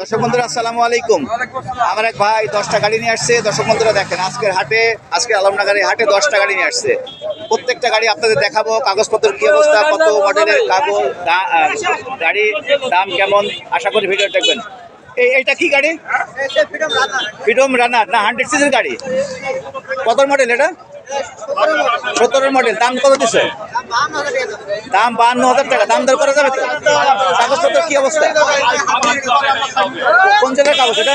দর্শক বন্ধুরা, আসসালামু আলাইকুম। আমার এক ভাই দশটা গাড়ি নিয়ে আসছে। দর্শক বন্ধুরা, দেখেন, আজকের হাটে, আজকের আলমনগরের হাটে দশটা গাড়ি নিয়ে আসছে। প্রত্যেকটা গাড়ি আপনাদের দেখাবো কাগজপত্র কি অবস্থা, কত মডেলের কাগজ গাড়ির দাম কেমন, আশা করি ভিডিও দেখবেন। এই, এইটা কি গাড়ি? ফ্রিডম রানার, না হান্ড্রেড সিজের গাড়ি। কত মডেল এটা? সত্তরের মডেল দাম কত দিচ্ছে দাম বাহান্ন হাজার টাকা, দাম দর করা যাবে তো? কাগজপত্র কি অবস্থা? কোন জেলার কাগজ এটা?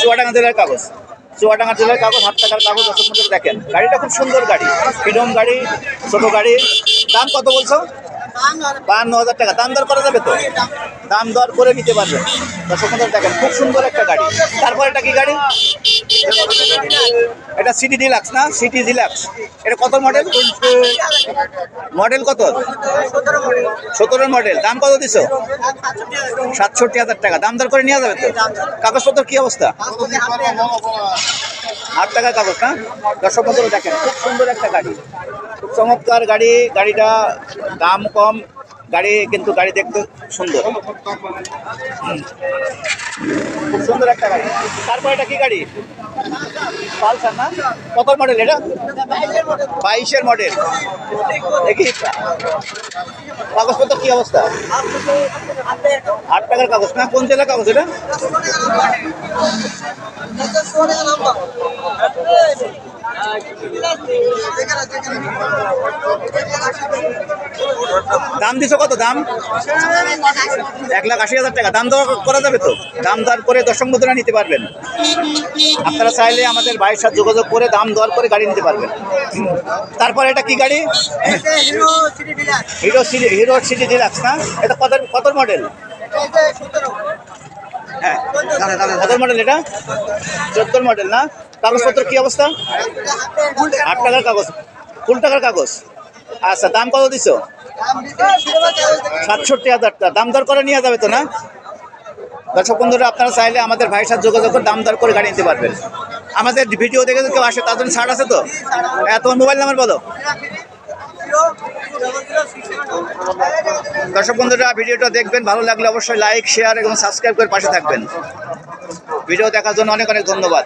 চুয়াডাঙ্গা জেলার কাগজ। চুয়াডাঙ্গা জেলার কাগজ হাত টাকার কাগজ বন্ধুরা দেখেন। গাড়িটা খুব সুন্দর গাড়ি। ফ্রিডম গাড়ি, ছোট গাড়ি। দাম কত বলছো? বাহান্ন হাজার টাকা। দাম দর করা যাবে তো? দাম দর করে নিতে পারবেন দর্শক দেখেন, খুব সুন্দর একটা গাড়ি। তারপর এটা কি গাড়ি? এটা সিটি ডিলাক্স না? City Deluxe. এটা কত মডেল? মডেল কত? সতেরোর মডেল। দাম কত দিছো? সাতষট্টি হাজার টাকা। দাম দর করে নেওয়া যাবে তো? কাগজপত্র কি অবস্থা? আট টাকার কাগজ না? দর্শক দেখেন, খুব সুন্দর একটা গাড়ি। চমৎকার গাড়ি, গাড়িটা দাম কম, গাড়ি কিন্তু গাড়ি দেখতে সুন্দর। খুব সুন্দর একটা গাড়ি। তারপর এটা কি গাড়ি? পালসার না? কত মডেল এটা? বাইশের মডেল দেখি। কাগজপত্র কি অবস্থা? আট টাকার কাগজ না? কোন জেলার কাগজ এটা? দাম দিছো কত? দাম? এক লাখ আশি হাজার টাকা। দাম দর করা যাবে তো? দাম দর করে দশম মুদ্রা নিতে পারবেন। আপনারা চাইলে আমাদের ভাইয়ের সাথে যোগাযোগ করে দাম দর করে গাড়ি নিতে পারবেন। তারপর এটা কি গাড়ি? Hero City Hero City Deluxe না? এটা কত কত মডেল? হ্যাঁ। কত মডেল এটা? চোদ্দোর মডেল না? কাগজপত্র কি অবস্থা? আট টাকার কাগজ। ফুল টাকার কাগজ। আচ্ছা দাম কত দিছো? সাতষট্টি হাজার টাকা। দাম দর করে নিয়ে যাবে তো না? দর্শক বন্ধুরা, আপনারা চাইলে আমাদের ভাইয়ের সাথে যোগাযোগ করে দাম দর করে গাড়ি নিতে পারবেন। আমাদের ভিডিও দেখে কেউ আসে, তার জন্য ছাড় আছে তো? হ্যাঁ তোমার মোবাইল নাম্বার বলো। দর্শক বন্ধুরা, ভিডিওটা দেখবেন, ভালো লাগলে অবশ্যই লাইক শেয়ার এবং সাবস্ক্রাইব করে পাশে থাকবেন। ভিডিও দেখার জন্য অনেক অনেক ধন্যবাদ।